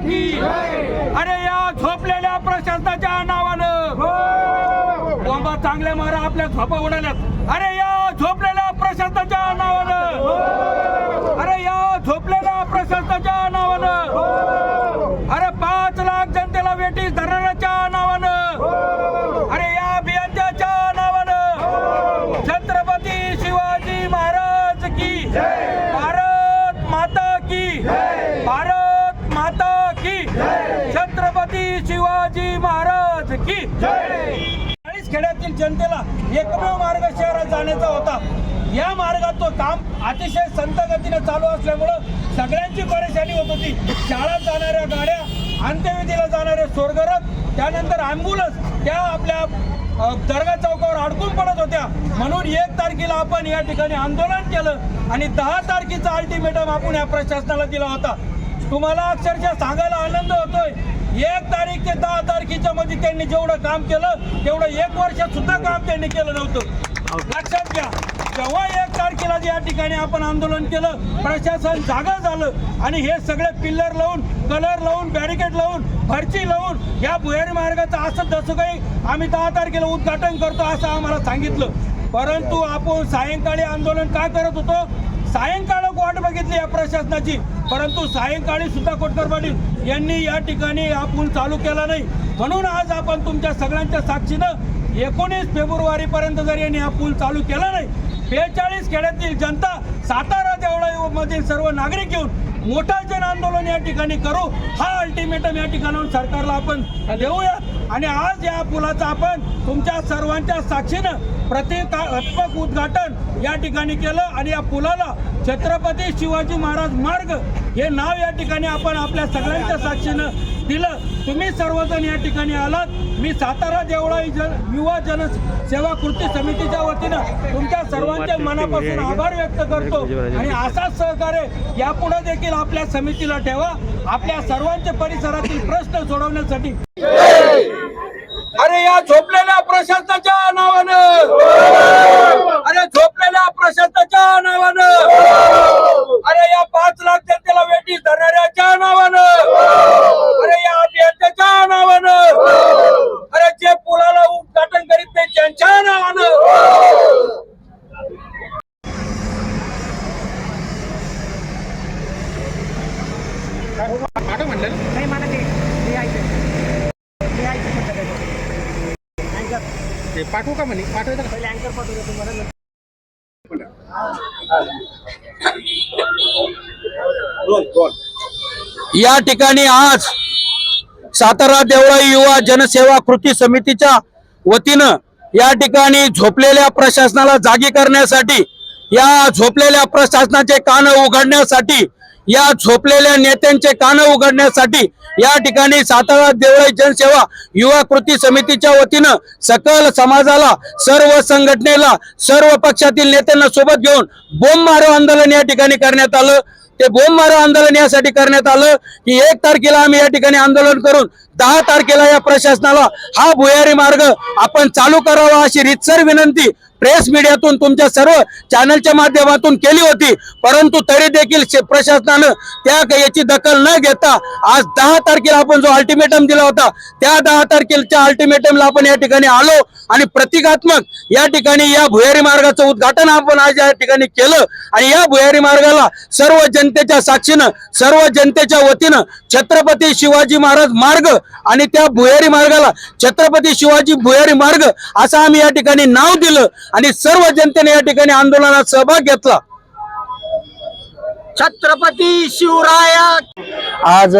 की अरे या झोपलेल्या प्रशासनाच्या नावानं बोंबा चांगल्या मारा आपल्या झोपा उडाल्यात. अरे या झोपलेल्या प्रशासनाच्या नावानं अरे या झोपलेल्या प्रशासनाच्या नावानं अरे पाच लाख जनतेला वेटीस धरणाऱ्याच्या नावानं अरे या अभियंत्याच्या नावानं छत्रपती शिवाजी महाराज की भारत माता की भारत माता की छत्रपती शिवाजी महाराज की चाळीस खेड्यातील जनतेला एकमेव मार्ग शहरात जाण्याचा होता. या मार्गात तो काम अतिशय संत गतीने चालू असल्यामुळं सगळ्यांची परेशानी होत होती. शाळा जाणाऱ्या गाड्या अंत्यविधीला जाणारे स्वर्गरथ त्यानंतर अँब्युलन्स त्या आपल्या दर्गा चौकावर अडकून पडत होत्या. म्हणून एक तारखेला आपण या ठिकाणी आंदोलन केलं आणि दहा तारखेचा अल्टिमेटम आपण या प्रशासनाला दिला होता. तुम्हाला अक्षरशः सांगायला आनंद होतोय. एक तारीख ते दहा तारखेच्या मध्ये त्यांनी जेवढं काम केलं तेवढं एक वर्षात सुद्धा काम त्यांनी केलं नव्हतं. लक्षात घ्या. जेव्हा एक तारखेला या ठिकाणी आपण आंदोलन केलं प्रशासन जागा झालं आणि हे सगळे पिल्लर लावून कलर लावून बॅरिकेड लावून फरची लावून या भुयारी मार्गाचं असं जसं काही आम्ही दहा तारखेला उद्घाटन करतो असं आम्हाला सांगितलं. परंतु आपण सायंकाळी आंदोलन का करत होतो? सायंकाळ वाट बघितली या प्रशासनाची. परंतु सायंकाळी सुद्धा कोटकर पाटील यांनी या ठिकाणी हा पूल चालू केला नाही. म्हणून आज आपण तुमच्या सगळ्यांच्या साक्षीनं एकोणीस फेब्रुवारी पर्यंत जर यांनी हा पूल चालू केला नाही बेचाळीस खेड्यातील जनता सातारा देवळा मधील सर्व नागरिक येऊन मोठा जन आंदोलन या ठिकाणी करू. हा अल्टिमेटम या ठिकाणाहून सरकारला आपण देऊया. आणि आज या पुलाचं आपण तुमच्या सर्वांच्या साक्षीनं प्रतिकात्मक उद्घाटन या ठिकाणी केलं. आणि या पुलाला छत्रपती शिवाजी महाराज मार्ग हे नाव या ठिकाणी आपण आपल्या सगळ्यांच्या साक्षीनं दिलं. तुम्ही सर्वजण या ठिकाणी आलात. मी सातारा देवळा जन युवा जन सेवा कृती समितीच्या वतीनं तुमच्या सर्वांच्या मनापासून आभार व्यक्त करतो. आणि असाच सहकार्य यापुढे देखील आपल्या समितीला ठेवा. आपल्या सर्वांच्या परिसरातील प्रश्न सोडवण्यासाठी. अरे या झोपलेल्या प्रशासनाच्या नावानं. अरे झोपलेल्या प्रशासनाच्या नावानं अरे या पाच लाख जनतेला वेटी धरणाऱ्याच्या नावानं अरे या अभियंत्याच्या नावानं अरे जे पुलाला उद्घाटन करीत नाही त्यांच्या नावानं नाही मला ते ते ऐकायचं ते ऐकायचं सगळं. अँकर ते पाठवू का म्हणे? पाठवायचं का? पहिले अँकर पाठवतो तुम्हाला? या ठिकाणी आज सातारा देवळा युवा जनसेवा कृती समितीच्या वतीनं या ठिकाणी झोपलेल्या प्रशासनाला जागी करण्यासाठी या झोपलेल्या प्रशासनाचे कान उघडण्यासाठी या झोपलेल्या नेत्यांचे कान उघडण्यासाठी या ठिकाणी सातारा देवळाई जनसेवा युवा कृती समितीच्या वतीनं सकल समाजाला सर्व संघटनेला सर्व पक्षातील नेत्यांना सोबत घेऊन बोंब मारो आंदोलन या ठिकाणी करण्यात आलं. ते बोंब मारो आंदोलन यासाठी करण्यात आलं की एक तारखेला आम्ही या ठिकाणी आंदोलन करून दहा तारखेला या प्रशासनाला हा भुयारी मार्ग आपण चालू करावा अशी रितसर विनंती प्रेस मीडियातून तुमच्या सर्व चॅनलच्या माध्यमातून केली होती परंतु तरी देखील प्रशासनानं त्या याची दखल न घेता आज दहा तारखेला आपण जो अल्टिमेटम दिला होता त्या दहा तारखेच्या अल्टिमेटमला आपण या ठिकाणी आलो आणि प्रतिकात्मक या ठिकाणी या भुयारी मार्गाचं उद्घाटन आपण आज या ठिकाणी केलं आणि या भुयारी मार्गाला सर्व जनतेच्या साक्षीनं सर्व जनतेच्या वतीनं छत्रपती शिवाजी महाराज मार्ग आणि त्या भुयारी मार्गाला छत्रपती शिवाजी भुयारी मार्ग असं आम्ही या ठिकाणी नाव दिलं. आणि सर्व जनतेने या ठिकाणी आंदोलनात सहभाग घेतला. छत्रपती शिवराया. आज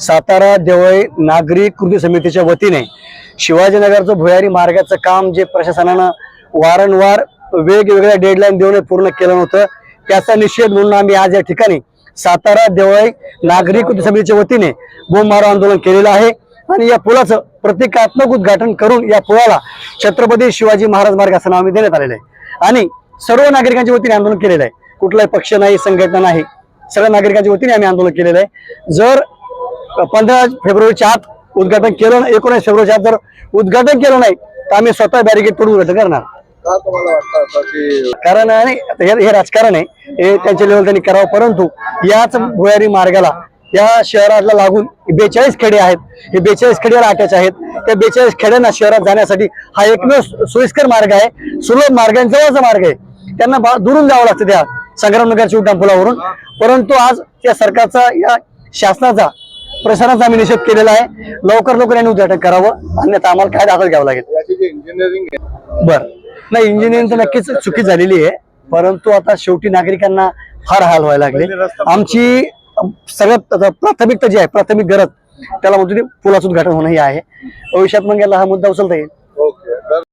सातारा देवळी नागरी कृती समितीच्या वतीने शिवाजीनगरचं भुयारी मार्गाचं काम जे प्रशासनानं वारंवार वेगवेगळ्या डेडलाईन देऊन पूर्ण केलं नव्हतं त्याचा निषेध म्हणून आम्ही आज या ठिकाणी सातारा देवळी नागरी कृती समितीच्या वतीने बोंबमारो आंदोलन केलेलं आहे. आणि या पुलाचं प्रतिकात्मक उद्घाटन करून या पुलाला छत्रपती शिवाजी महाराज मार्ग असं नाव आम्ही देण्यात आलेलं आहे. आणि सर्व नागरिकांच्या वतीने आंदोलन केलेलं आहे. कुठलाही पक्ष नाही संघटना नाही. सगळ्या नागरिकांच्या वतीने आम्ही आंदोलन केलेलं आहे. जर पंधरा फेब्रुवारीच्या आत उद्घाटन केलं नाही एकोणीस फेब्रुवारीच्या आत जर उद्घाटन केलं नाही तर आम्ही स्वतः बॅरिकेड तोडून उद्घाटन करणार. कारण हे हे राजकारण आहे. हे त्यांच्या लेवल त्यांनी करावं परंतु याच भुयारी मार्गाला या शहराला लागून बेचाळीस खेडे आहेत. हे बेचाळीस खेड्याला अटॅच आहेत. त्या बेचाळीस खेड्यांना शहरात जाण्यासाठी हा एकमेव सोयीस्कर मार्ग आहे. सुलभ मार्ग आहे जवळचा मार्ग आहे. त्यांना दुरून जावं लागतं त्या संग्रामनगरच्या उड्डाण पुलावरून परंतु आज त्या सरकारचा या शासनाचा प्रशासनाचा आम्ही निषेध केलेला आहे. लवकर लवकर यांनी उद्घाटन करावं. अन्यथा आम्हाला काय दाखल घ्यावं लागेल. बर. नाही इंजिनिअरिंग तर नक्कीच चुकी झालेली आहे. परंतु आता शेवटी नागरिकांना फार हाल व्हायला लागले. आमची सगळ्यात आता प्राथमिकता जी आहे प्राथमिक गरज त्याला म्हणतो ते पुलाचं उद्घाटन होणं हे आहे. भविष्यात मग याला हा मुद्दा उचलता येईल.